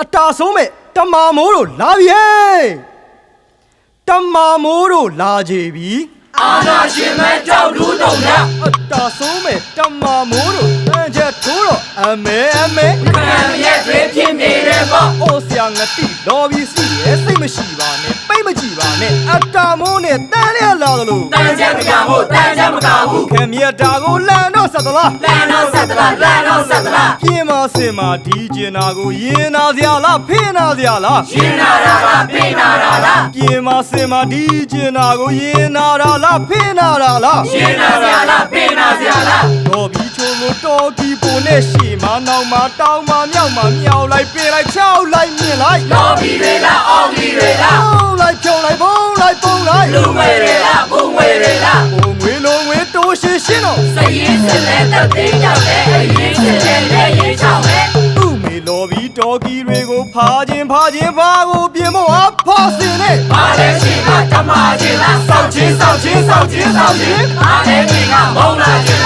အတာဆုံးမဲ့တမာမိုးတို့လာပြီဟဲ့တမာမိုးတို့လာကြပြီအာနာရှင်မကြောက်လူတုံရအတာဆုံးမဲ့တမာမိုးတို့တန် ချက်ထိုးတော့အမဲအမဲခံရက်တွေဖြစ်နေတယ်ပေါ့အိုဆရာငတိလော်ပြီးစီရဲ့စိတ်မရှိပါနဲ့ပိတ်မကြည့်ပါနဲ့အတာမိုးနဲ့တန်ရလာသလိုတန်ချက်မကဘူးတန်ချက်မကဘူးခမရတာကိုလန်တော့ဆက်သလားလန်တော့ဆက်သလားလန်တော့ဆက်သလားပြင်းမစင်မာဒီကျင်နာကိုရင်နာစရာလားဖင်းနာစရာလားရှင်းနာတာလားပြင်းနာတာလားပြင်းမစင်မာဒီကျင်နာကိုရင်နာတာလားဖင်းနာတာလားရှင်းနာစရာလားပြင်းနာစရာလားတော်ပြီးချုံကိုတော်ကီပုံ နဲ့ရှီမနောက်မတောင်းမမြောက်မမြောက်လိုက်ပြင်လိုက်ချောက်လိုက်မြင်လိုက်လော်ဘီတွေလားအော်ဘီတွေလားပုံလိုက်ဖြုံလိုက်ပုံလိုက်ပုံလိုက်လူငွေတွေလားဘုံငွေတွေလားပုံငွေလုံးငွေတိုးရှင်းရှင်းတော့စရင်စလဲတက်သိမ်းရောက်တယ်အရင်စလဲလက်ရင်ချောင်းပဲဥမေလော်ပြီးတော်ကီတွေကိုဖာခြင်းဖာခြင်းဖာကိုပြင်မအဖာစင်နဲ့ပါလေရှိကဓမ္မချင်းလားစောက်ချင်းစောက်ချင်းစောက်ချင်းစောက်ချင်းပါလေမိကမုံလာချင်း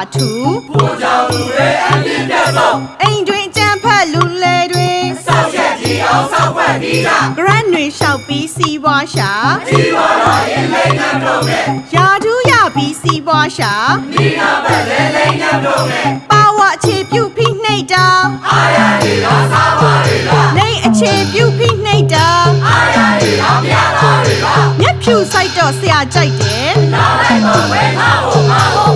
ဩဇာထူဘုရားသူရဲ့အမြင့်မြတ်ဆုံးအိမ်တွင်ကြံဖက်လူလေတွင်စောက်ချက်ကြီးအောင်စောက်ွက်ပြီးတာဂရန်တွင်လျှောက်ပြီးစီးပွားရှာဒီပေါ်တော့ရင်လေးနံတော့မဲ့ရာဒူးရပြီးစီးပွားရှာဒီနာပဲလေးလေးနံတော့မဲ့ပါဝအခြေပြုဖိနှိပ်တာအာရဒီလားစားပါလေလားလိမ့်အခြေပြုဖိနှိပ်တာအာရဒီလားမြတ်လားလေလားမျက်ဖြူဆိုင်တော့ဆရာကြိုက်တယ်နားလိုက်တော့ဝဲငါ့ဟိုငါ့ဟို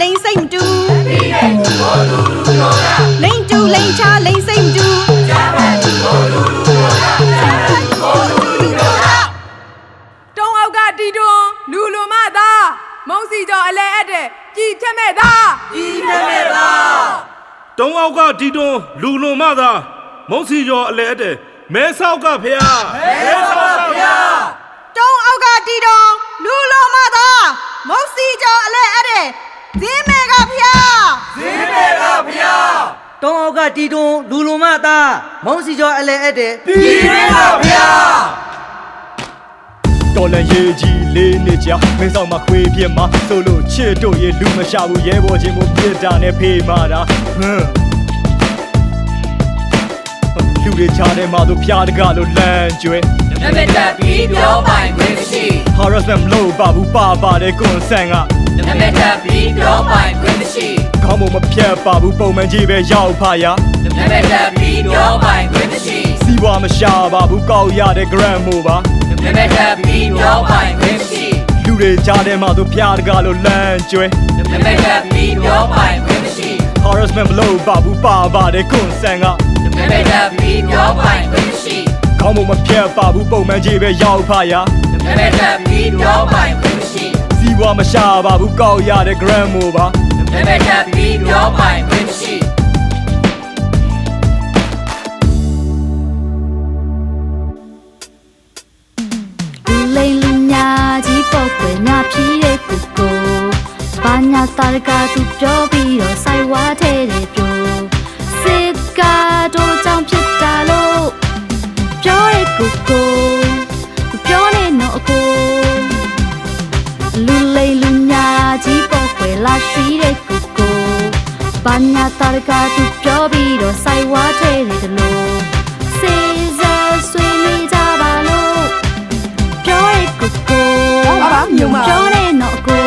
လိန်ချလိန်စိတ်မတူဒီရဲ့သူကိုလူလူပြောတာလိန်တူလိန်ချလိန်စိတ်မတူကြားပဲသူကိုလူလူပြောတာကြားပဲသူကိုလူလူပြောတာတုံးအောက်ကတီတွန်းလူလူမသားမုံစီကျော်အလဲအပ်တဲ့ကြည်ထက်မဲ့သားဒီမဲ့မဲ့လားတုံးအောက်ကဒီတွန်းလူလွန်မသာမုံစီကျော်အလဲအတဲ့မဲဆောက်ကဖျားဘယ်ဆောင်ပါဗျာတုံးအောက်ကတီတော်လူလိုမသာမုတ်စီကျော်အလဲအဲ့တဲ့ ဇင်းမေကဖျားဒီမဲ့ကဗျာတောင်းအောက်ကတီတွန်းလူလုံမသားမုံစီကျော်အလဲအဲ့တဲ့ဒီမဲ့ကဗျာတော်လန်ရေးကြီးလေးနှစ်ကြာမင်းဆောင်မှာခွေးပြစ်မှာဆိုလို့ချစ်တို့ရဲ့လူမရှာဘူးရဲဘော်ချင်းကိုပြစ်တာနဲ့ဖေးမာတာဟမ်လူတွေချားထဲမှာတို့ဖျားတကလို့လမ်းကျွဲ နမတက်ပြီးပြောပိုင်ခွင့်မရှိ harassment မလုပ်ပါဘူးပါပါတယ်ကွန်ဆန်ကနမတက်ပြီးပြောပိုင်ခွင့်မရှိခေါင်းမမဖြတ်ပါဘူးပုံမှန်ကြီးပဲရောက်ဖာရနမတက်ပြီးပြောပိုင်ခွင့်မရှိစီးပွားမရှာပါဘူးကောက်ရတဲ့ gram မို့ပါနမတက်ပြီးပြောပိုင်ခွင့်မရှိလူတွေချားထဲမှာတို့ဖျားတကလို့လမ်းကျွဲနမတက်ပြီးပြောပိုင်ခွင့်မရှိ harassment မလုပ်ပါဘူးပါပါတယ်ကွန်ဆန်ကနမတက်ပြီးပြောပိုင်ခွင့်မရှိ ခေါင်းမမဖြတ်ပါဘူးပုံမှန်ကြီးပဲရောက်ဖာရနမတက်ပြီးပြောပိုင်ခွင့်မရှိစီးပွားမရှာပါဘူးကောက်ရတဲ့ gram မို့ပါနမတက်ပြီးပြောပိုင်ခွင့်မရှိလူလိမ်လူညာကြီးပုတ်ွယ်ညာဖြီးတဲ့ကိုကိုဘာညာတာရကသူပြောပြီးတော့ဆိုင်ဝါထဲတယ်ပြိုစစ်ကားတို့ကြော တ်ွယ်လာရှိတဲ့ကိုကိုဘာညာတာရကသူပြောပြီးတော့ဆိုင်ဝါထဲတယ်လို့စေစားဆွေးနေကြပါလို့ပြောရဲကိုကိုဘာဘာမြုံမပြောရဲနော်ကို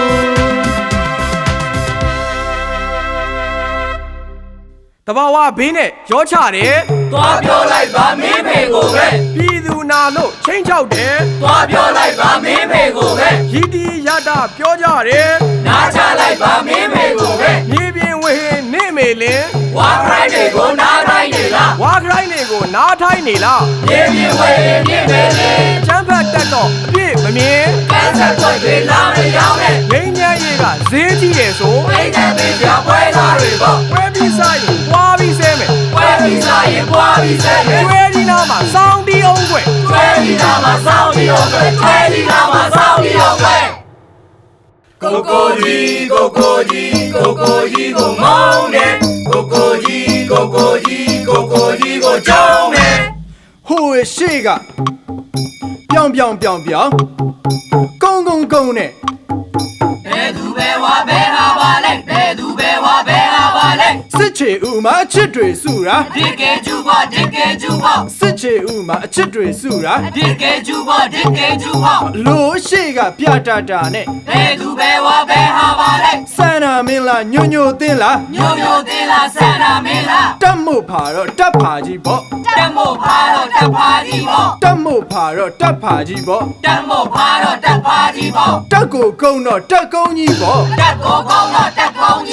တဘာဝဘေးနဲ့ရောချတယ် သွားပြောလိုက်ပါမင်းဖေကိုပဲပြည်သူနာလို့ချင်းချောက်တယ်သွားပြောလိုက်ပါမင်းဖေကိုပဲရည်တီရတာပြောကြတယ်နားချလိုက်ပါမင်းဖေကိုပဲမြေပြင်ဝေဟင်နေမေလင်ဝါခရိုင်းတွေကိုနားတိုင်းနေလားဝါခရိုင်းတွေကိုနားထိုင်းနေလားမြေပြင်ဝေမြင့်ပဲလေချမ်းဖတ်တတ်တော့အပြည့်မမြင်ကန်းဆက်ွက်တွေလာမရောက်နဲ့ငိမ့်ညမ်းရေးကဈေးကြီးတယ်ဆိုအိမ်နဲ့မေးပြပွဲသားတွေပေါ့ဝဲပြီးစားရင် ပွားပြီးဆဲမယ်ပွဲပြီးစားရင်ပွားပြီးဆက်ရဲ့ကျွဲဒီနာမှာစောင်းတီးအောင်ွယ်ကျွဲဒီနာမှာစောင်းပြီးတော့ပဲကျွဲဒီနာမှာစောင်းပြီးတော့ပဲကိုကိုကြီးကိုကိုကြီးကိုကိုကြီးကိုမောင်းတယ်ကိုကိုကြီးကိုကိုကြီးကိုကိုကြီးကိုကြောင်းတယ်ဟိုရှေ့ကပြောင်ပြောင်ပြောင်ပြောင်ကုန်းကုန်းကုန်းနဲ့ဘယ်သူပဲဝါဘ စစ်ချေဥမှာအချစ်တွေစုတာဒီကေကျူပါဒီကေကျူပါစစ်ချေဥမှာအချစ်တွေစုတာဒီကေကျူပါဒီကေကျူပါလို့ရှေ့ကပြတာတာနဲ့ဘယ်သူပဲဝါဘယ်ဟာပါလဲစန္နာမင်းလားညို့ညို့တင်းလားညို့ညို့သေးလားဆန္ဒမင်းလားတက်မို့ဖာတော့တက်ဖာကြီးပေါ့တက်မို့ဖာတော့တက်ဖာကြီးပေါ့တက်မို့ဖာတော့တက်ဖာကြီးပေါ့တက်မို့ဖာတော့တက်ဖာကြီးပေါ့တက်ကိုကုန်းတော့တက်ကုန်းကြီးပေါ့တက်ကိုကောင်းတော့တက်ကောင်းကြီးပေါ့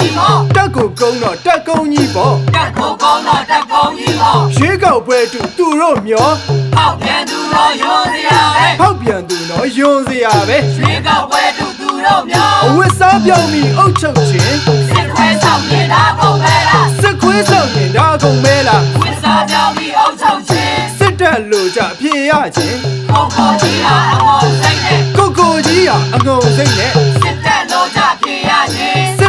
တက်ကိုကုန်းတော့တက်ကုန်းကြီးပေါ့တက်ကိုကောင်းတော့တက်ကောင်းကြီးပေါ့ရွေးကောက်ပွဲတူသူတို့မျောပေါက်ပြန်သူတော့ယွန်းစရာပဲဖောက်ပြန်သူတော့ယွန်စရာပဲရွှေကောက်ပွဲသူသူတို့မျိုးအဝတ်စားပြောင်းပြီးအုတ်ချုပ်ခြင်းစစ်ခွဲဆောင်နေတာကုန်ပဲလားစစ်ခွေးဆောင်ရင်ဒါကုန်မဲလားဝစ်စားကြောင်းပြီးအုပ်ချုပ်ခြင်းစစ်တပ်လို့ကြအပြေရခြင်းကိုကိုကြီးဟာအမောစိတ်နဲ့ကိုကိုကြီးဟာအငုံစိတ်နဲ့စစ်တပ်လို့ကြပြေရ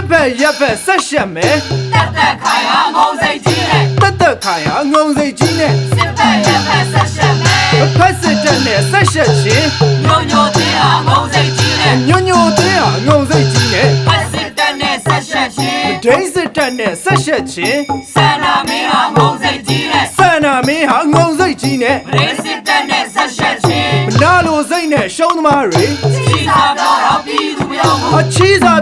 ခြင်းစစ်ဘက်ရက်ဘက်ဆက်ရှက်မယ်တက်တက်ခိုင်ဟာငုံစိတ်ကြီးနဲ့တက်တက်ခိုင်ဟာအငုံစိတ်ကြီးနဲ့စစ်တပ်ရဲ့ဖက်ဆက်ရှက်မယ်ဖက်စစ်တပ်နဲ့ဆက်ရှက်ခြင်းညို့ညို့သေးဟာငုံစိတ်ကြီးနဲ့ညို့ညို့သေးဟာအငုံစိတ်ကြီးနဲ့ဖက်စစ်တပ်နဲ့ဆက်ရှက်ခြင်းဒိန်းစစ်တပ်နဲ့ဆက်ရှက်ခြင်းဆန္ဒမင်းဟာငုံစိတ်ကြီးနဲ့ဆန္နာမင်းဟာအငုံစိတ်ကြီးနဲ့ရေစစ်တပ်နဲ့ဆက်ရှက်ခြင်းမနာလိုစိတ်နဲ့ရှုံးသမားတွေကြီးစားတော့တော့ပြည်သူမျိုးမှုအချီးစားပြောတော့ပြည်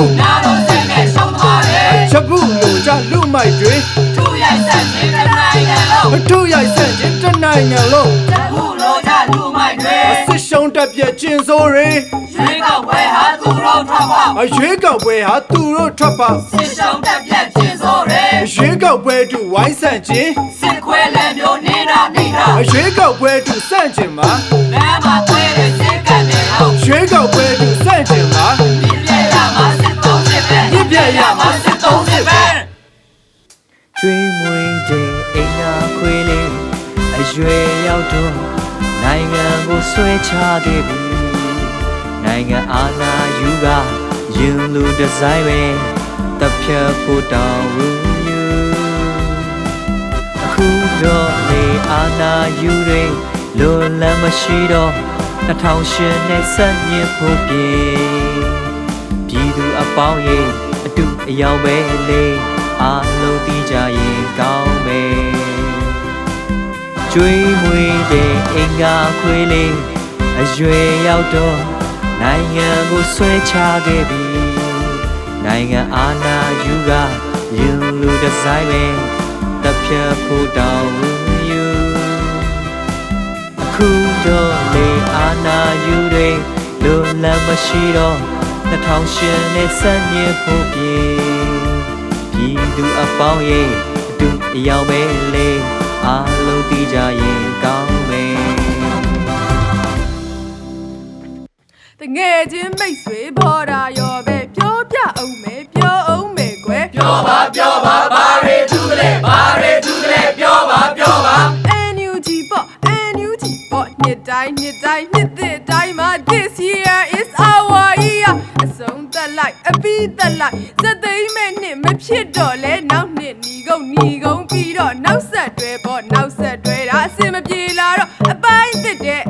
သူမယုံဘူးနာလို့စိတ်နဲ့ရှုံးသွားတယ်ချက်ပုလိုကြလူမိုက်တွေသူ့ရဲ့ဆက်ခြင်းတစ်နိုင်ငံလုံးမထုရိုက်ဆန့်ခြင်းတစ်နိုင်ငံလုံးခုလိုကြလူမိုက်တွေစစ်ရှုံးတက်ပြက်ကျင်စိုးတွေရွှေကောက်ပွဲဟာသူတို့ထောက်ပေါက်အရွေးကောက်ပွဲဟာသူတို့ထွက်ပေါက်စစ်ရှုံးတက်ပြက်ခြင်းစိုးတွေအရွေးကောက်ပွဲတူဝိုင်းဆန့်ခြင်းစစ်ခွဲလည်းမျိုးနေတာနေတာအရွေးကောက်ပွဲတူဆန့်ခြင်းမှာလမ်းမှာခွဲတဲ့စစ်ကန်တွေတော့ရွေးကောက်ပွဲတူဆန့်ခြင်းမှာပြည့်ပြည့်ရမှာ ရမှာစစ်သုံးစစ်ပဲကျွေးမွေးတဲ့အိမ်နာခွေးလေးအရွယ်ရောက်တော့နိုင်ငံကိုဆွဲချခဲ့ပြီနိုင်ငံအာဏာယူကရင်လူဒီဇိုင်းပဲတပ်ဖြတ်ဖို့တောင်းဝူယူအခုတော့လေအာဏာယူတွေလွန်လန်းမရှိတော့2008နဲ့ဆက်ညစ်ဖို့ပြေပြည်သူအပေါင်းရဲ့ အတူအယောင်ပဲလေအားလုံးသိကြရင်ကောင်းပဲကျွေးမွေးတဲ့အင်္ဂါခွေးလေးအရွယ်ရောက်တော့နိုင်ငံကိုဆွဲချခဲ့ပြီနိုင်ငံအာဏာယူကရင်လူဒီဇိုင်းပဲတပ်ဖြတ်ဖို့တောင်းယူအခုတော့လေအာနာယူတွေလိုလမ်းမရှိတော့ 2008နဲ့စညစ်ဖို့ပြေပြည်သူအပေါင်းရဲ့အတူအယောင်ပဲလေအားလုံးသိကြရင်ကောင်းမယ်တငယ်ချင်းမိတ်ဆွေဘော်ရာရောပဲပြောပြအောင်မယ်ပြောအောင်မယ်ကွယ်ပြောပါပြောပါဘာတွေသူကလေးဘာတွေသူကလေးပြောပါပြောပါ NUG ပေါ့ NUG ပေါ့နှစ်တိုင်းနှစ်တိုင်းနှစ်သစ်တိုင်းမှာ က်အပြီးသက်လိုက်စက်သိမ်းမဲ့နှစ်မဖြစ်တော့လဲနောက်နှစ်ညီကုန်ညီကုန်ပြီးတော့နောက်ဆက်တွဲပေါ့နောက်ဆက်တွဲတာအစင်မပြေလာတော့အပိုင်းသစ်တဲ့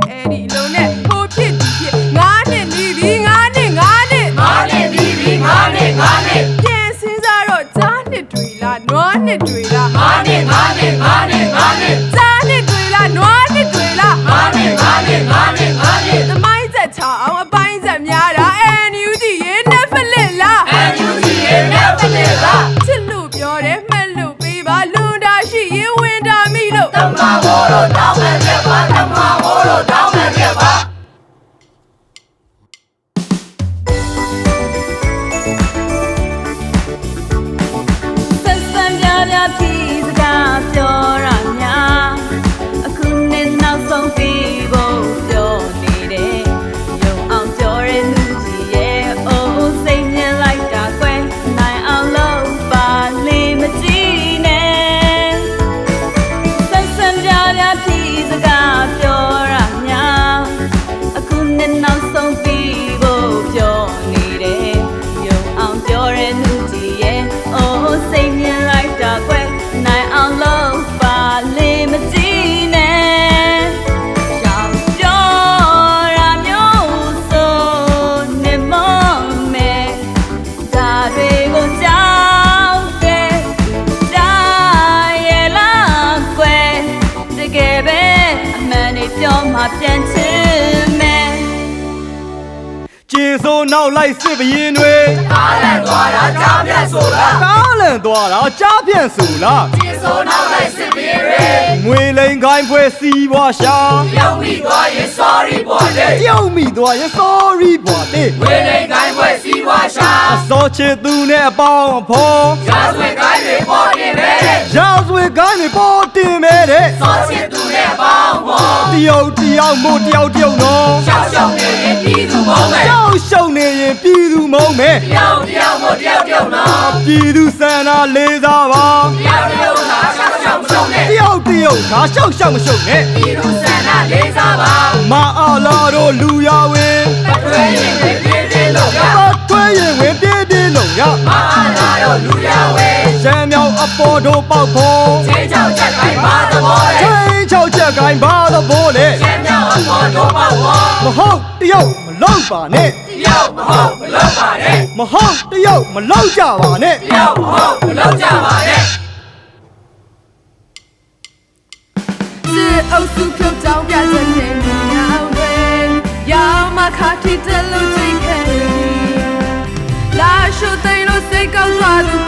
လိုက်စစ်ဘရင်တွေအားလန့်သွားတာကြားပြတ်ဆိုလားကားလန်သွားတာကြားပြန့်ဆိုလားဒီဆိုနောက်လိုက်စစ်ပြေးရငွေ လိန်ခိုင်းဖွဲစီးပွားရှာရောက်မိသွားရင် sorry ပေါ်လေပြုံးမိသွားရင် sorry ဘွာတေးဝေနေကိုင်းပွဲစီးပွားရှာအစောချစ်သူနဲ့အပေါင်းအဖော်ရာဇဝင်ကိုင်းတွေပေါ်နေပဲရာဇဝေကိုင်းတွေပေါ်တင်မဲ့တဲ့စောချစ်သူနဲ့ပေါင်းပေါ်တယောက်တယောက်မို့တယောက်တယောက်နော်ရှောက်ရှောက်နေရင်ပြီးသူမောင်းမယ်ကြောက်ရှုံနေရင်ပြည်သူမုံမဲ့တယောက်တယောက်မို့တယောက်တယောက်နော်ပြည်သူစန္ဒလေးစားပါတယောက်တယောက်သာရှောက်ရှောက်မရှုံးနဲ့တယောက်တယောက်ဒါရှောက်ရှောက်မရှုံနဲ့ပြီးသူဆန္ဒလေးစားပါမအားလာတို့လူရဝင်မထွေးရင်ပြင်းပြင်းလို့ရပတ်ထွေးရင်ဝင်ပြေးပြေးလုံးရမအားလာတော့လူရဝဲရမ်းမြောက်အပေါ်တို့ပေါက်ဖို့ချင်းချောက်ချက်ကိုင်းပါသဘောလေချင်းချောက်ချက်ကိုင်းပါသဘောလေကျင်းမြောက်အပေါ်တော့ပေါ့ဝါမဟုတ်တယောက်မလောက်ပါနဲ့တယောက်မဟုတ်မလုပ်ပါနဲ့မဟုတ်တယောက်မလောက်ကြပါနဲ့တယောက်မဟုတ်မလုပ်ကြပါနဲ့ စစ်အုပ်စုဖြုတ်ကြောင်းပြချက်နဲ့မြောင်တွေရောင်မခါထိတလို့ချိန်ခဲ့လာရှုသိမ်းလို့စိတ်ကောက်သွားသူ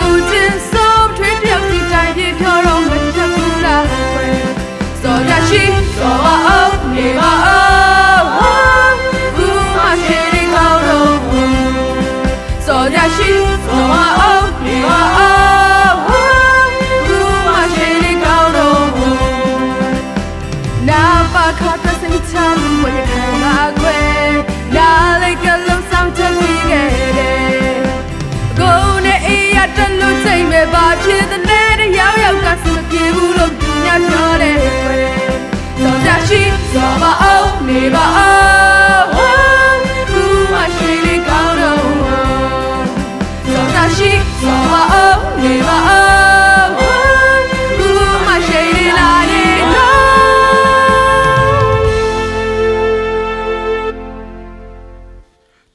နေပါအောင်ဘူးမရှိလေးကောင်းတော့တော့ကြရှိစောပါအောင်နေပါအောင်ဘူးမရှိလေးလာနေတော့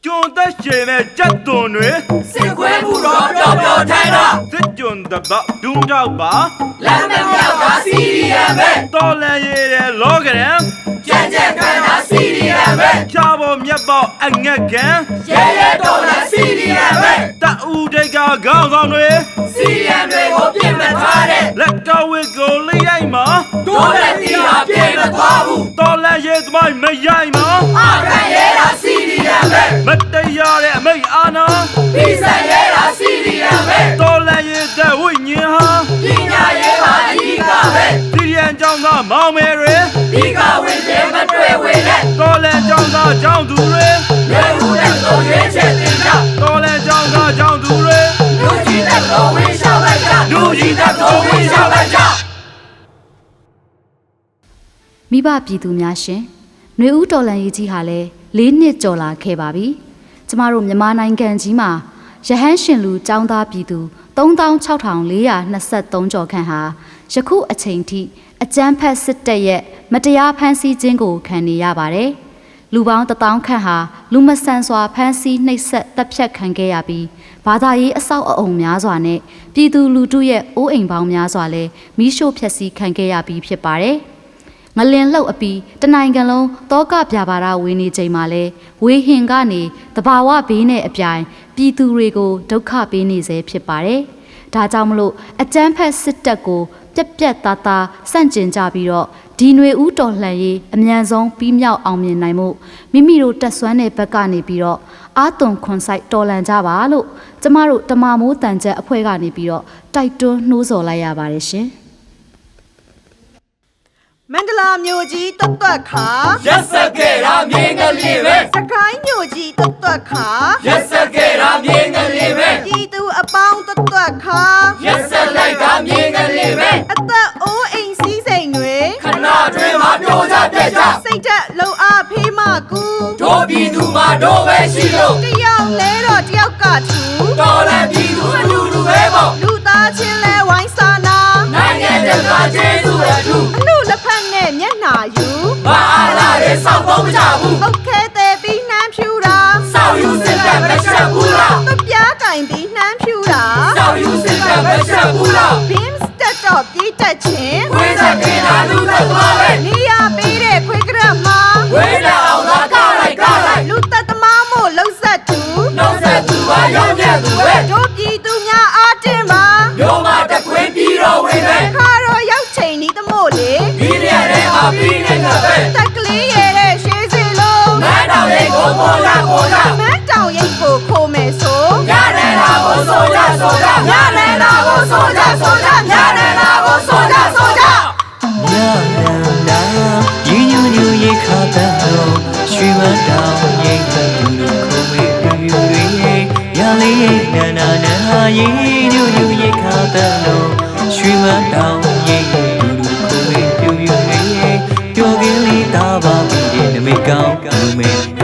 ကျွန်သက်ရှင်တဲ့ကြက်သွန်တွေစစ်ခွဲမှုတော့ပျော်ပျော်ထိုင်တာစစ်ကြွန်တပတ်ဒုံကြောက်ပါလမ်းမမြောက်တာစီရီယံပဲတော်လန်ရည်တဲ့လောကရန် ကြက်ကြက်ခံ တာစီရီယံပဲဖြာပေါ်မြက်ပေါ်အငက်ကန်ရဲရဲတော်လာစီရီယံပဲတအူတိတ်ကခေါင်းဆောင်တွေစီရီယံတွေကိုပြင်မထားတဲ့လက်ကဝစ်ကိုလိရိုက်မှာတို့တဲ့တီဟာပြင်မသွားဘူးတော်လန်ရည်သမိုင်းမရိုက်မှာအခန့်ရဲတာစီရီယံပဲမတရားတဲ့အမိတ်အာနာပြီးစံရဲတာစီရီယံပဲတော်လန်ရည်တဲ့ဝိညာဉ်ဟာပညာရေးပါအဓိကပဲစီရီယန်ကြောင့်သာမောင်မယ်တွေ ဒီကဝင်တယ်မတွေ့ဝင်နဲ့ တော်လန်ကြောင့်သာကြောင့်သူတွေ လွယ်မှုနဲ့တော့ရွေးချက်တင်ကြ တော်လန်ကြောင့်သာကြောင့်သူတွေ လူကြီးတဲ့တော့ဝင်ရှောက်လိုက်ကြလူကြီးတဲ့တော့ဝင်ရှောက်လိုက်ကြ မိဘပြည်သူများရှင်ຫນွေဦးတော်လန်ရေးကြီးဟာလည်း၄နှစ်ကျော်လာခဲ့ပါပြီကျမတို့မြန်မာနိုင်ငံကြီးမှာရဟန်းရှင်လူចောင်းသားပြည်သူ 36423ကျော်ခန့်ဟာယခုအချိန်ထိအကြမ်းဖက်စစ်တပ်ရဲ့မတရားဖမ်းဆီးခြင်းကိုခံနေရပါတယ်လူပေါင်း1000ခန့်ဟာလူမဆန်စွာဖမ်းဆီးနှိပ်စက်တပ်ဖြတ်ခံခဲ့ရပြီးဘာသာရေးအဆောက်အအုံများစွာနဲ့ပြည်သူလူထုရဲ့အိုးအိမ်ပေါင်းများစွာလည်းမိရှို့ဖျက်ဆီးခံခဲ့ရပြီးဖြစ်ပါတယ်။ ငလင်လှုပ်အပြီးတနိုင်ငံလုံးတောကပြပါရဝေနေချိန်မှာလဲဝေဟင်ကနေတဘာဝဘေးနဲ့အပြိုင်ပြည်သူတွေကိုဒုက္ခပေးနေစေဖြစ်ပါတယ်။ဒါကြောင့်မလို့အကြမ်းဖက်စစ်တပ်ကိုပြက်ပြက်သားသားစန့်ကျင်ကြပြီးတော့ဒီຫນွေဦးတော်လှန်ရေးအမြန်ဆုံးပြီးမြောက်အောင်မြင်နိုင်မှုမိမိတို့တက်ဆွမ်းတဲ့ဘက်ကနေပြီးတော့အာသွန်ခွန်ဆိုင်တော်လှန်ကြပါလို့ကျမတို့တမမိုးတန်ချက်အဖွဲ့ကနေပြီးတော့တိုက်တွန်းနှိုးဆော်လိုက်ရပါတယ်ရှင် မန္တလာမြို့ကြီးတွတ်တွတ်ခါရက်စက်ခဲ့တာမြင်းကလေးပဲစကိုင်းမြို့ကြီးတွတ်တွတ်ခါရက်စက်ခဲ့တာမြင်းကလေးပဲပြည်သူအပေါင်းတွတ်တွတ်ခါရက်စက်လိုက်တာမြင်းကလေးပဲအသက်အိုးအိမ်စည်းစိမ်တွေခဏတွင်မှာပြိုကြပြက်ကြစိတ်သက်လုံအားဖေးမကူတို့ပြည်သူမှာတို့ပဲရှိလို့တယောက်လဲတော့တယောက်ကထူတော်လည်းပြည်သူအလူလူပဲပေါ့လူသားချင်းလဲဝိုင်းစာနာနိုင်ငံတကာကျေးဇူးအထူး အားလာရဲစောက်တော့မကြဘူးအုတ်ခဲတဲ့ ကိုလာကိုလာမန်းတောင်ရိပ်ကိုခိုးမယ်ဆိုညနေလာကိုဆိုကြဆိုကြညနေလာကိုဆိုကြဆိုကြညနေလာကိုဆိုကြဆိုကြညနေလာညီညူညူရေခါတန်တော့ရွှေမတောင်ရိပ်ကိုခိုးမယ်ပြူတွေရလေးနာနာနာညီညူညူရေခါတန်တော့ရွှေမတောင်ရိပ်ကိုခိုးမယ်ပြူတွေပျော်ကင်းလေးသားပါပြီးတဲ့နမိတ်ကောင်းလူမဲ